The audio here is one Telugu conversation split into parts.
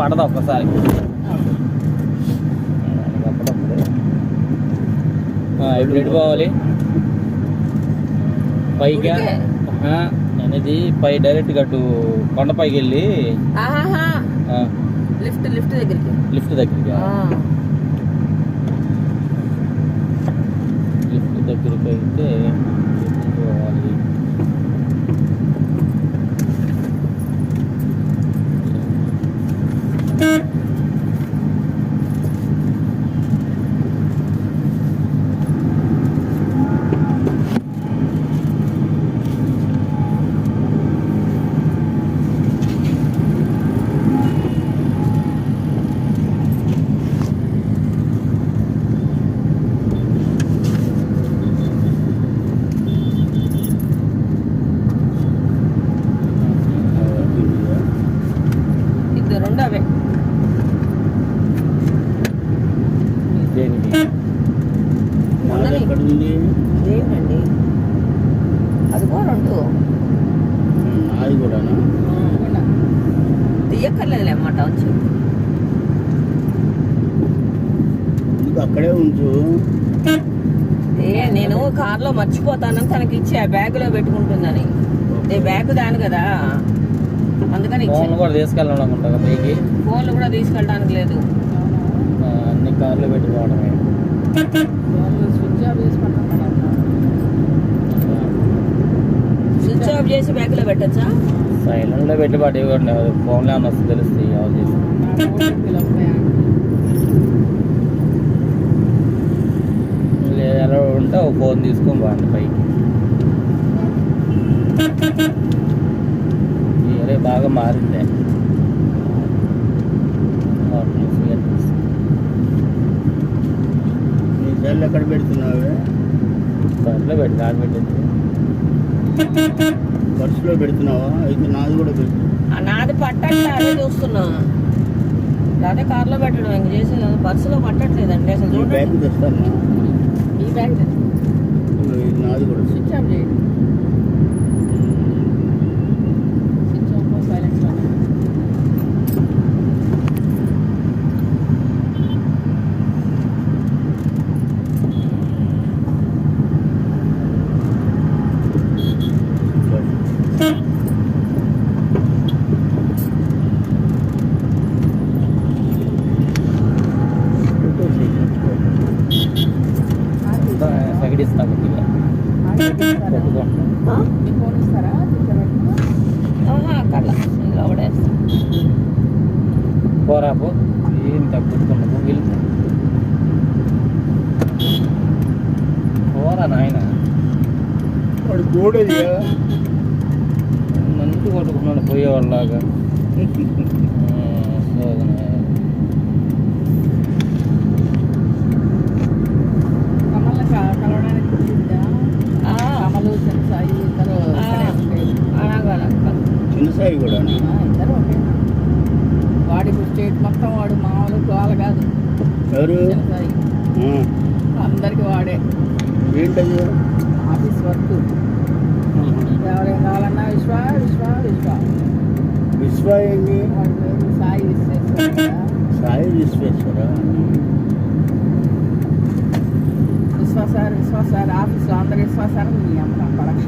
పడదు ఒక్కసారి. ఇప్పుడు ఎటు పోవాలి పైగా ఇది పై డైరెక్ట్ అటు కొండపైకి వెళ్ళి లిఫ్ట్ లిఫ్ట్ దగ్గరికి. లిఫ్ట్ దగ్గరికి. లిఫ్ట్ దగ్గరికి అయితే ఎటు పోవాలి ఇది రెండు అవే దేనికి నాది ఎక్కడ ఉంది ఏంటండి అదిగో రెండు నాది కూడానా? తీయక్కర్లేదులే అన్నమాట వచ్చి అక్కడే ఉంచు. ఏ నేను కార్లో మర్చిపోతానని తనకి ఇచ్చి ఆ బ్యాగులో పెట్టుకుంటుందని. నేను బ్యాగ్ దాను కదా. అందుకని ఫోన్లు ఇచ్చాను కూడా తీసుకెళ్ళడం కదా పైకి ఫోన్లు కూడా తీసుకెళ్ళడానికి లేదు. అన్ని కార్లు పెట్టుకోవడమే. స్విచ్ ఆఫ్ చేసి బ్యాగ్లో పెట్టచ్చా? సైలెంట్లో పెట్టి పట్టి ఫోన్లో ఏమన్నా వస్తుంది తెలుస్తుంది ఆఫ్ చేసి ఎలా ఉంటే ఒక ఫోన్ తీసుకొని బాగుంది పైకి. ఈ ఏరియా బాగా మారిందే. ఎక్కడ పెడుతున్నావే? సర్లే పెట్టి కాదు పెట్టింది. పర్సులో పెడుతున్నావా? అయితే నాది కూడా పెట్టు నాది పట్టట్లే అదే చూస్తున్నా. అదే కార్లో పెట్టడం ఇంక చేసేది బస్సులో పట్టట్లేదండి. అసలు బ్యాగ్ చూడండి. తెస్తాను ఈ బ్యాగ్ నాది కూడా. స్విచ్ ఆఫ్ చేయండి. పోరాపు ఏం తగ్గుతున్నావు? వెళ్తా పోరా నాయన. వాడు గోడది కొట్టుకున్నాడు పోయేవాళ్ళలాగా ఆ, ఆ, అలాగా అలాగా. చిన్న సాయి కూడా వాడి స్టేట్ మొత్తం వాడు మామూలు గోల కాదు. ఎవరు? చిన్నసాయి. అందరికి వాడే. ఏంటది? Office work. ఎవరేం కావాలన్నా విశ్వ విశ్వ విశ్వ. విశ్వ ఏంటి సాయి విశ్వేశ్వర సాయి విశ్వేశ్వర? విశ్వ సార్ ఆఫీస్లో అందరు విశ్వ సార్ మీ అమ్మ పడక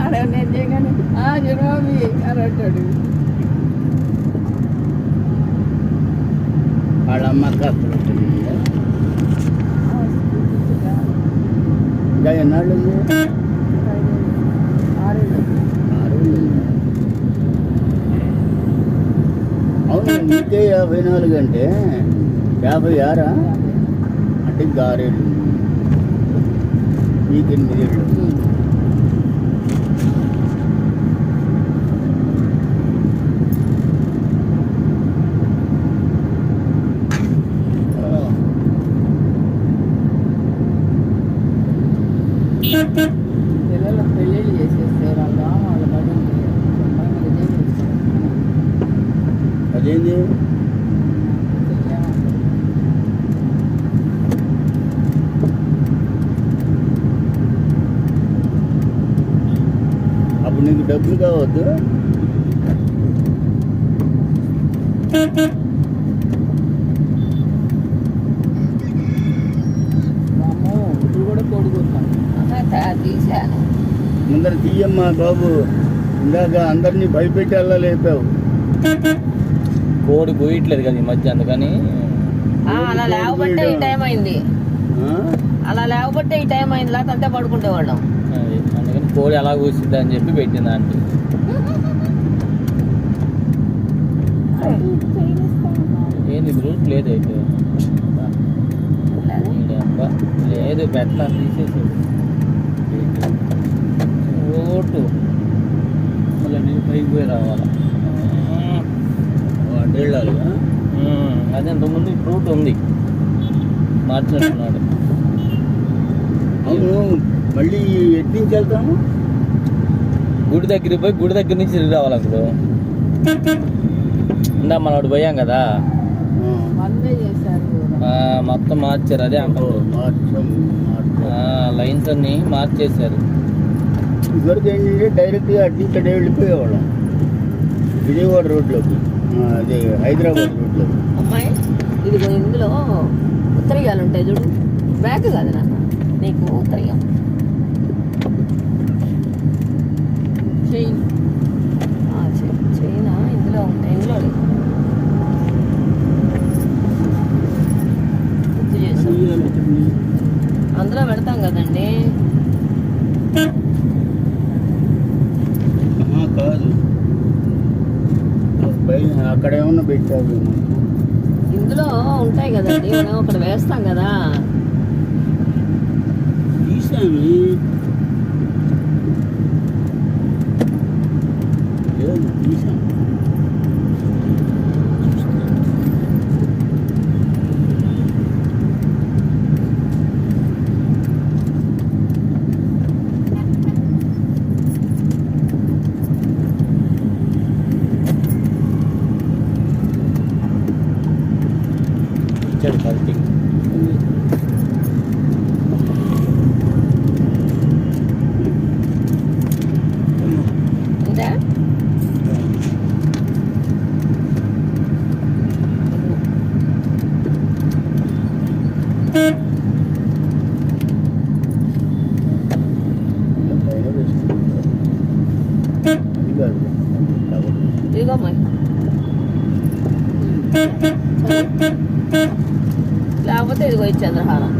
ఆడే నేను చేయగానే ఆ జనబాబి అని అంటాడు. వాళ్ళ అమ్మ ఇంకా ఎన్నాళ్ళు. అవును యాభై నాలుగు అంటే యాభై ఆరా? అంటే ఇంకా ఆరేళ్ళు ఉంది. నీకు అప్పుడు నీకు డబ్బులు కావద్దు. ముందర తీయమ్మా బాబు. ఇందాక అందరినీ భయపెట్టి అలా లేపావు. కోడి పోయట్లేదు కదా ఈ మధ్య అందుకని. ఆ, అలా లేవబట్టే ఈ టైం అయింది. ఆ? అలా లేవబట్టే ఈ టైం అయింది. లేకపోతే అంతే పడుకుంటేవాళ్ళం అది అందుకని కోడి ఎలా కూసిద్ది అని చెప్పి పెట్టింది ఆంటీ. ఏంది ఇది రూట్ లేదు అయితే? అబ్బా. లేదు పెట్టలా తీసేసి ఓటు. మళ్ళీ నేను పైకి పోయి రావాలా? వెళ్ళాలి అదే అంతకుముందు రూట్ ఉంది. మార్చినట్టున్నాడు అవును. మళ్ళీ ఎటు నుంచి వెళ్తాము? గుడి దగ్గరికి పోయి గుడి దగ్గర నుంచి తిరిగి రావాలి అప్పుడు. ఇందా మనం అటు పోయాం కదా. మొత్తం మార్చారు అదే అంటారు లైన్స్ అన్ని మార్చేశారు. ఇదివరకు ఏంటంటే డైరెక్ట్గా అటు నుంచి వెళ్ళిపోయేవాళ్ళం. విజయవాడ రోడ్లోకి. ఆ, అదే హైదరాబాద్ రోడ్లోకి. అమ్మాయి ఇదిగో ఇందులో ఉత్తరీయాలు ఉంటాయి చూడు. బ్యాగ్ కాదు నాన్న. నీకు ఉత్తరీయం చైన్ ఆ, చే- చైనా ఇందులో ఉంటాయి ఇందులో లేవు. గుర్తు చేసాం అందులో పెడతాం కదండి ఆహా, కాదు పైన అక్కడ ఏమన్నా పెట్టావు ఇందులో ఉంటాయి కదండి మనం అక్కడ వేస్తాం కదా. తీసామి? లేదు కాబట్టి ఇదిగో అమ్మాయి లేకపోతే ఇదిగో ఈ చంద్రహారం